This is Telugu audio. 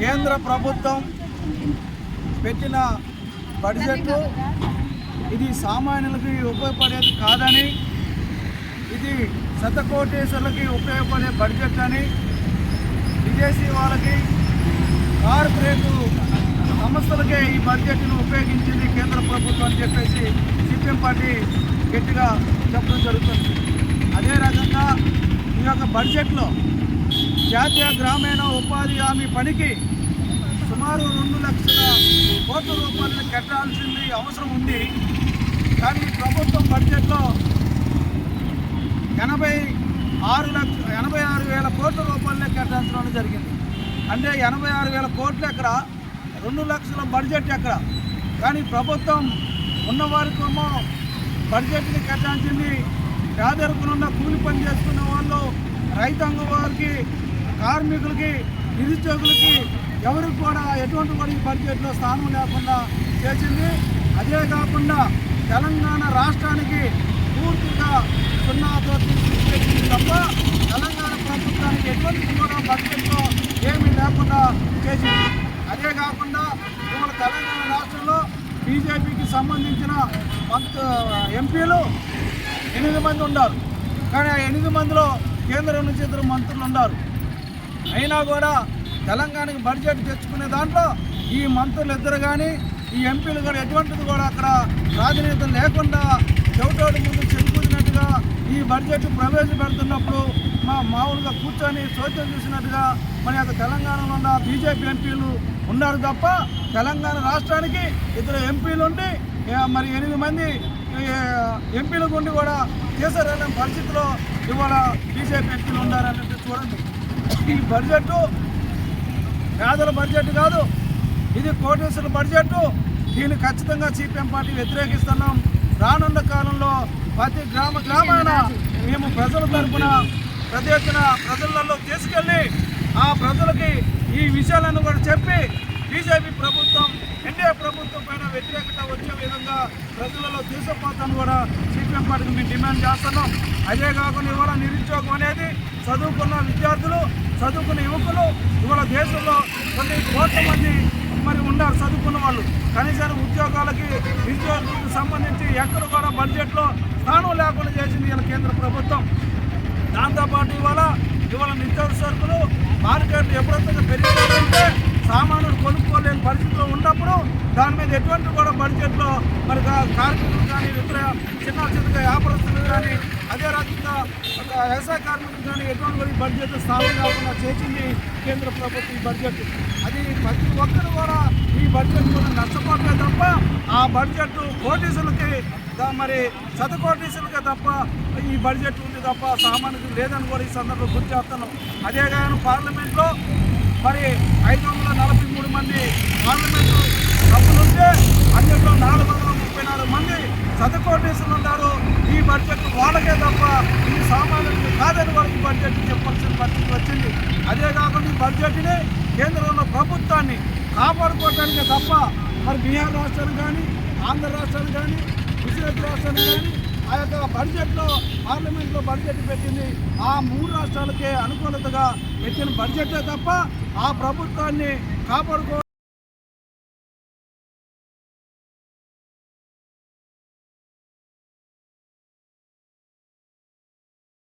కేంద్ర ప్రభుత్వం పెట్టిన బడ్జెట్ ఇది సామాన్యులకి ఉపయోగపడేది కాదని ఇది శతకోటేశ్వరులకి ఉపయోగపడే బడ్జెట్ అని విదేశీ వాళ్ళకి కార్పొరేట్ సంస్థలకే ఈ బడ్జెట్ను ఉపయోగించింది కేంద్ర ప్రభుత్వం అని చెప్పేసి సిపిఎం పార్టీ గట్టిగా చెప్పడం జరుగుతుంది. అదే రకంగా ఈ యొక్క బడ్జెట్లో జాతీయ గ్రామీణ ఉపాధి హామీ పనికి సుమారు రెండు లక్షల కోట్ల రూపాయలు కట్టాల్సింది అవసరం ఉంది. కానీ ప్రభుత్వం బడ్జెట్లో ఎనభై ఆరు లక్ష ఎనభై ఆరు వేల కోట్ల రూపాయలనే కట్టించడం జరిగింది. అంటే ఎనభై ఆరు వేల కోట్లు ఎక్కడ? రెండు లక్షల బడ్జెట్ ఎక్కడ? కానీ ప్రభుత్వం ఉన్నవారికేమో బడ్జెట్ని కట్టించింది పేదరికనున్న కూలి పని చేసుకున్న వాళ్ళు రైతాంగం వారికి కార్మికులకి నిరుద్యోగులకి ఎవరికి కూడా ఎటువంటి కూడా ఈ బడ్జెట్లో స్థానం లేకుండా చేసింది. అదే కాకుండా తెలంగాణ రాష్ట్రానికి పూర్తిగా సున్నాతో తీసుకొచ్చింది తప్ప తెలంగాణ ప్రభుత్వానికి ఎటువంటి కూడా బడ్జెట్లో ఏమీ లేకుండా చేసింది. అదే కాకుండా ఇవాళ తెలంగాణ రాష్ట్రంలో బీజేపీకి సంబంధించిన మంత్ ఎంపీలు ఎనిమిది మంది ఉన్నారు. కానీ ఆ ఎనిమిది మందిలో కేంద్రం నుంచి ఇద్దరు మంత్రులు ఉన్నారు. అయినా కూడా తెలంగాణకి బడ్జెట్ తెచ్చుకునే దాంట్లో ఈ మంత్రులు ఇద్దరు కానీ ఈ ఎంపీలు కూడా ఎటువంటిది కూడా అక్కడ రాజనీతి లేకుండా చెవిటోడి ముందు చెప్పుకున్నట్టుగా ఈ బడ్జెట్ ప్రవేశపెడుతున్నప్పుడు మా మామూలుగా కూర్చొని చోద్యం చూసినట్టుగా మన యొక్క తెలంగాణలో ఉన్న బీజేపీ ఎంపీలు ఉన్నారు తప్ప తెలంగాణ రాష్ట్రానికి ఇద్దరు ఎంపీలు ఉండి మరి ఎనిమిది మంది ఎంపీల ఎంపీలకు ఉండి కూడా చేశారనే పరిస్థితిలో ఇవాళ బీజేపీ ఎంపీలు ఉన్నారనేది చూడండి. ఈ బడ్జెట్ పేదల బడ్జెట్ కాదు ఇది కోటేశ్వర బడ్జెట్ దీన్ని ఖచ్చితంగా సిపిఎం పార్టీ వ్యతిరేకిస్తున్నాం. రానున్న కాలంలో ప్రతి గ్రామ గ్రామాన మేము ప్రజల తరఫున ప్రతి ఎత్తున ప్రజలలో తీసుకెళ్ళి ఆ ప్రజలకి ఈ విషయాలను కూడా చెప్పి బీజేపీ ప్రభుత్వం ఎన్డీఏ ప్రభుత్వం పైన వ్యతిరేకత వచ్చే విధంగా ప్రజలలో తీసుకుపోతాను కూడా సిపిఎం పార్టీకి మేము డిమాండ్ చేస్తున్నాం. అదే కాకుండా ఇవాళ నిరుద్యోగం అనేది చదువుకున్న విద్యార్థులు చదువుకున్న యువకులు ఇవాళ దేశంలో కొన్ని కోట్ల మంది మరి ఉన్నారు చదువుకున్న వాళ్ళు. కనీసం ఉద్యోగాలకి విద్యార్థులకు సంబంధించి ఎక్కడ కూడా బడ్జెట్లో స్థానం లేకుండా చేసింది ఇలా కేంద్ర ప్రభుత్వం. దాంతోపాటు ఇవాళ ఇవాళ నిత్యావసరకులు సరుకులు మార్కెట్ ఎప్పుడైతే పెరిగిపోతుంటే దాని మీద ఎటువంటి కూడా బడ్జెట్లో మరి కార్మికులు కానీ ఇతర చిన్న చిన్న వ్యాపారస్తులు కానీ అదే రకంగా ఒక వ్యవసాయ కార్మికులు కానీ ఎటువంటి బడ్జెట్ స్థానం కాకుండా చేసింది కేంద్ర ప్రభుత్వం ఈ బడ్జెట్ అది ప్రతి ఒక్కరు కూడా ఈ బడ్జెట్ కూడా నష్టపోతే తప్ప ఆ బడ్జెట్ కోటీసులకి మరి శతకోటీసులకే తప్ప ఈ బడ్జెట్ ఉంది తప్ప సామాన్యులు లేదని కూడా ఈ సందర్భంలో గుర్తు చేస్తున్నాం. అదే కానీ పార్లమెంట్లో మరి ఐదు వందల నలభై మూడు మంది పార్లమెంటు డబ్బులుంటే ఉంటే అన్నింటిలో నాలుగు వందల ముప్పై నాలుగు మంది శతకోటీసులు ఉన్నారు. ఈ బడ్జెట్ వాళ్ళకే తప్ప ఈ సామాన్యులకు కాదని వాళ్ళకి బడ్జెట్ చెప్పాల్సిన పరిస్థితి వచ్చింది. అదే కాకుండా ఈ బడ్జెట్ని కేంద్రంలో ప్రభుత్వాన్ని కాపాడుకోవటానికే తప్ప మరి బీహార్ రాష్ట్రాలు కానీ ఆంధ్ర రాష్ట్రాలు కానీ గుజరాత్ రాష్ట్రాలు కానీ ఆ యొక్క బడ్జెట్లో పార్లమెంట్లో బడ్జెట్ పెట్టింది. ఆ మూడు రాష్ట్రాలకే అనుకూలతగా పెట్టిన బడ్జెటే తప్ప ఆ ప్రభుత్వాన్ని కాపాడుకో